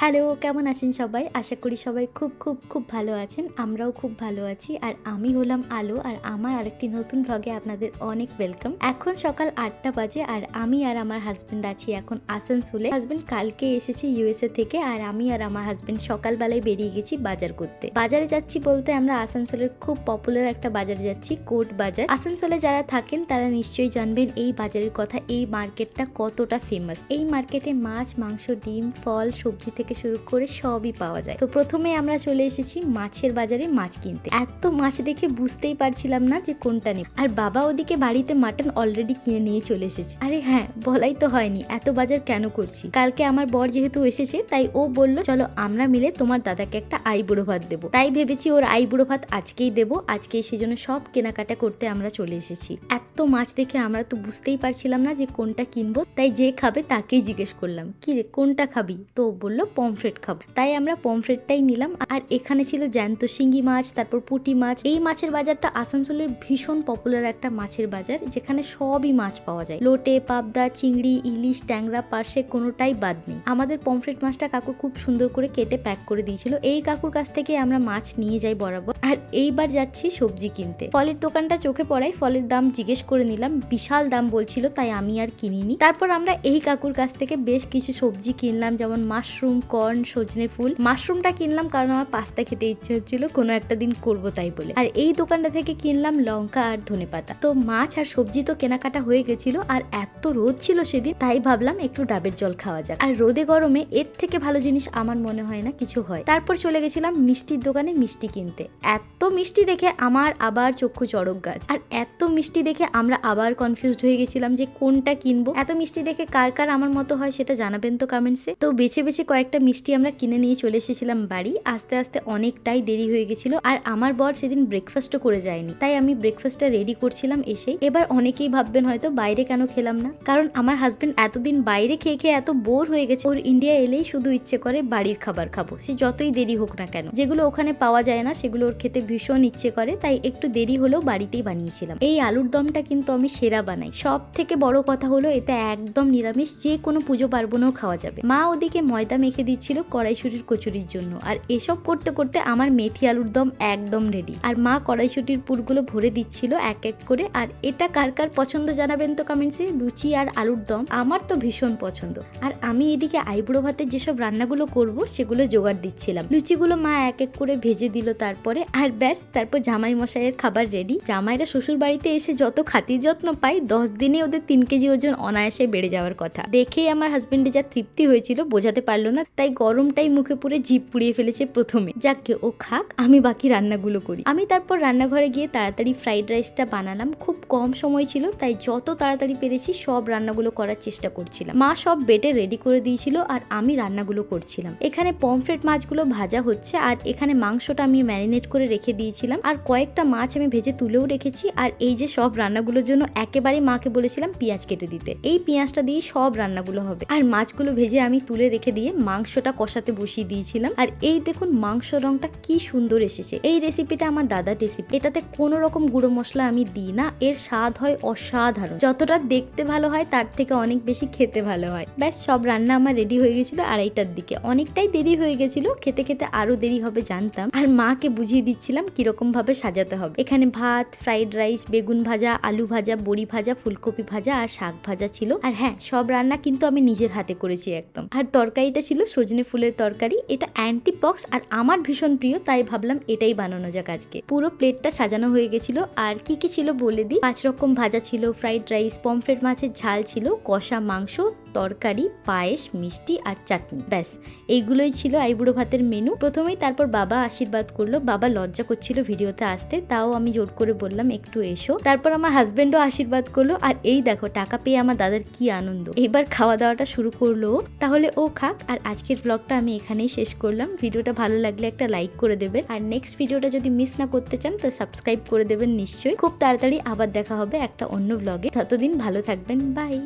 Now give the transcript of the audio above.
Hello, কেমন আছেন সবাই? আশা করি সবাই খুব খুব খুব ভালো আছেন। আমরাও খুব ভালো আছি। আর আমি হলাম আলো, আর আমার আরেকটি নতুন ভ্লগে আপনাদের অনেক ওয়েলকাম এখন সকাল আটটা বাজে, আর আমি আর আমার হাজবেন্ড আছি এখন আসানসোলে। হাজবেন্ড কালকে এসেছে ইউএসএ থেকে, আর আমি আর আমার হাজবেন্ড সকালবেলায় বেরিয়ে গেছি বাজার করতে। বাজারে যাচ্ছি বলতে আমরা আসানসোলের খুব পপুলার একটা বাজারে যাচ্ছি কোর্ট বাজার। আসানসোলে যারা থাকেন, তারা নিশ্চয়ই জানবেন এই বাজারের কথা, এই মার্কেটটা কতটা ফেমাস এই মার্কেটে মাছ, মাংস, ডিম, ফল, সবজি থেকে শুরু করে সবই পাওয়া যায়। তো প্রথমে আমরা চলে এসেছি মাছের বাজারে মাছ কিনতে। এত মাছ দেখে বুঝতেই পারছিলাম না যে কোনটা নেব। আর বাবা ওদিকে বাড়িতে মাটন অলরেডি কিনে নিয়ে চলে এসেছে। আরে হ্যাঁ বলাই তো হয়নি, এত বাজার কেন করছি? কালকে আমার বর যেহেতু এসেছে, তাই ও বলল, চলো আমরা মিলে তোমার দাদাকে একটা আইবুড়ো ভাত দেবো। তাই ভেবেছি ওর আইবুড়ো ভাত আজকেই দেবো। আজকেই সেজন্য সব কেনাকাটা করতে আমরা চলে এসেছি। এত মাছ দেখে আমরা তো বুঝতেই পারছিলাম না যে কোনটা কিনবো। তাই যে খাবে তাকেই জিজ্ঞেস করলাম, কি রে, কোনটা খাবি? তো বলল পমফ্রেট খাব। তাই আমরা পমফ্রেটটাই নিলাম। আর এখানে ছিল জ্যান্ত শিঙ্গি মাছ, তারপর পুঁটি মাছ। এই মাছের বাজারটা আসানসোলের ভীষণ পপুলার একটা মাছের বাজার, যেখানে সবই মাছ পাওয়া যায়। লোটে, পাবদা, চিংড়ি, ইলিশ, ট্যাংরা, পার্শে কোনোটাই বাদ নেই। আমাদের পমফ্রেট মাছটা কাকু খুব সুন্দর করে কেটে প্যাক করে দিয়েছিল। এই কাকুর কাছ থেকে আমরা মাছ নিয়ে যাই বরাবর। আর এইবার যাচ্ছি সবজি কিনতে। ফলের দোকানটা চোখে পড়ায় ফলের দাম জিজ্ঞেস করে নিলাম। বিশাল দাম বলছিল, তাই আমি আর কিনিনি। তারপর আমরা এই কাকুর কাছ থেকে বেশ কিছু সবজি কিনলাম, যেমন মাশরুম কর্ন, সজনে ফুল, মাশরুমটা কিনলাম কারণ আমার পাস্তা খেতে ইচ্ছে হচ্ছিল, কোনো একটা দিন করব তাই বলে। আর এই দোকানটা থেকে কিনলাম লঙ্কা আর ধনে পাতা। তো মাছ আর সবজি তো কেনাকাটা হয়ে গেছিল আর এত রোদ ছিল সেদিন, তাই ভাবলাম একটু ডাবের জল খাওয়া যাক। আর রোদে গরমে এর থেকে ভালো জিনিস আমার মনে হয় না কিছু হয়। তারপর চলে গেছিলাম মিষ্টির দোকানে মিষ্টি কিনতে। এত মিষ্টি দেখে আমার আবার চক্ষু চড়ক গাছ। আর এত মিষ্টি দেখে আমরা আবার কনফিউজড হয়ে গেছিলাম যে কোনটা কিনবো। এত মিষ্টি দেখে কার কার আমার মতো হয় সেটা জানাবেন তো কমেন্টসে তো বেছে বেছে কয়েকটা মিষ্টি আমরা কিনে নিয়ে চলে এসেছিলাম বাড়ি, আস্তে আস্তে অনেকটাই দেরি হয়ে গেছিল আর আমার বর সেদিন ব্রেকফাস্টও করে যায়নি। তাই আমি ব্রেকফাস্টটা রেডি করছিলাম এসে। এবার অনেকেই ভাববেন হয়তো বাইরে কেন খেলাম না। কারণ আমার হাজবেন্ড এতদিন বাইরে খেয়ে খেয়ে এত বোর হয়ে গেছে, ওর ইন্ডিয়া এলেই শুধু ইচ্ছে করে বাড়ির খাবার খাব। সে যতই দেরি হোক না কেন। যেগুলো ওখানে পাওয়া যায় না, সেগুলো ওর খেতে ভীষণ ইচ্ছে করে, তাই একটু দেরি হলেও বাড়িতেই বানিয়েছিলাম। এই আলুর দমটা কিন্তু আমি সেরা বানাই। সব থেকে বড় কথা হলো, এটা একদম নিরামিষ যে কোনো পুজো পার্বণেও খাওয়া যাবে। মা ওদিকে ময়দা মেখে দিচ্ছিল কড়াইশুটির কচুরির জন্য। আর এসব করতে করতে আমার মেথি আলুর দম একদম রেডি আর মা কড়াইশুটির পুরগুলো ভরে দিচ্ছিল এক এক করে। আর এটা কার কার পছন্দ জানাবেন তো কমেন্টসে লুচি আর আলুর দম আমার তো ভীষণ পছন্দ। আর আমি এদিকে আইবুড়ো ভাতের যেসব রান্নাগুলো করব সেগুলো জোগাড় দিচ্ছিলাম। লুচিগুলো মা এক এক করে ভেজে দিল তারপরে। আর ব্যাস, তারপর জামাই মশাইয়ের খাবার রেডি জামাইরা শ্বশুর বাড়িতে এসে যত খাতির যত্ন পায়, দশ দিনে ওদের তিন কেজি ওজন অনায়াসে বেড়ে যাওয়ার কথা। দেখেই আমার হাজবেন্ডে যা তৃপ্তি হয়েছিল, বোঝাতে পারল না তাই গরমটাই মুখে পুরে জিপ পুড়িয়ে ফেলেছে প্রথমে। যাকে ও খাক, আমি বাকি রান্নাগুলো করি। আমি তারপর রান্নাঘরে গিয়ে তাড়াতাড়ি ফ্রাইড রাইসটা বানালাম। খুব কম সময় ছিল, তাই যত তাড়াতাড়ি পেরেছি সব রান্নাগুলো করার চেষ্টা করছিলাম। মা সব বেটে রেডি করে দিয়েছিল আর আমি রান্নাগুলো করছিলাম। এখানে পমফ্রেট মাছগুলো ভাজা হচ্ছে আর এখানে মাংসটা আমি ম্যারিনেট করে রেখে দিয়েছিলাম। আর কয়েকটা মাছ আমি ভেজে তুলেও রেখেছি আর এই যে সব রান্নাগুলোর জন্য একেবারে মাকে বলেছিলাম পেঁয়াজ কেটে দিতে। এই পেঁয়াজটা দিয়ে সব রান্নাগুলো হবে। আর মাছগুলো ভেজে আমি তুলে রেখে দিয়ে মাংসটা কষাতে বসিয়ে দিয়েছিলাম। আর এই দেখুন মাংস রংটা কি সুন্দর এসেছে। এই রেসিপিটা আমার দাদার রেসিপি এটাতে কোনো রকম গুঁড়ো মশলা আমি দিই না। এর স্বাদ হয় অসাধারণ। যতটা দেখতে ভালো হয়, তার থেকে অনেক বেশি খেতে ভালো হয়। ব্যাস, সব রান্না আমার রেডি হয়ে গেছিল আড়াইটার দিকে। অনেকটাই দেরি হয়ে গেছিল। খেতে খেতে আরও দেরি হবে জানতাম। আর মাকে বুঝিয়ে দিচ্ছিলাম কীরকম ভাবে সাজাতে হবে। এখানে ভাত ফ্রাইড রাইস বেগুন ভাজা, আলু ভাজা, বড়ি ভাজা, ফুলকপি ভাজা আর শাক ভাজা ছিল। আর হ্যাঁ সব রান্না কিন্তু আমি নিজের হাতে করেছি একদম। আর তরকারিটা ছিল সজনে ফুলের তরকারি, এটা অ্যান্টি পক্স আর আমার ভীষণ প্রিয়, তাই ভাবলাম এটাই বানানো যাক আজকে। পুরো প্লেটটা সাজানো হয়ে গেছিল, আর কি কি ছিল বলে দিই? পাঁচ রকম ভাজা ছিল ফ্রাইড রাইস পমফ্রেট মাছের ঝাল ছিল, কষা মাংস তরকারি, পায়েস, মিষ্টি আর চাটনি। ব্যাস, এইগুলোই ছিল আইবুড়ো ভাতের মেনু প্রথমেই তারপর বাবা আশীর্বাদ করল। বাবা লজ্জা করছিল ভিডিওতে আসতে, তাও আমি জোর করে বললাম, একটু এসো। তারপর আমার হাজবেন্ডও আশীর্বাদ করল, আর এই দেখো, টাকা পেয়ে আমার দাদার কি আনন্দ? এবার খাওয়া দাওয়াটা শুরু করল। তাহলে ও খাক, আর আজকের ব্লগটা আমি এখানেই শেষ করলাম। ভিডিওটা ভালো লাগলে একটা লাইক করে দেবেন। আর নেক্সট ভিডিওটা যদি মিস না করতে চান, তো সাবস্ক্রাইব করে দেবেন নিশ্চয়ই। খুব তাড়াতাড়ি আবার দেখা হবে একটা অন্য ব্লগে ততদিন ভালো থাকবেন বাই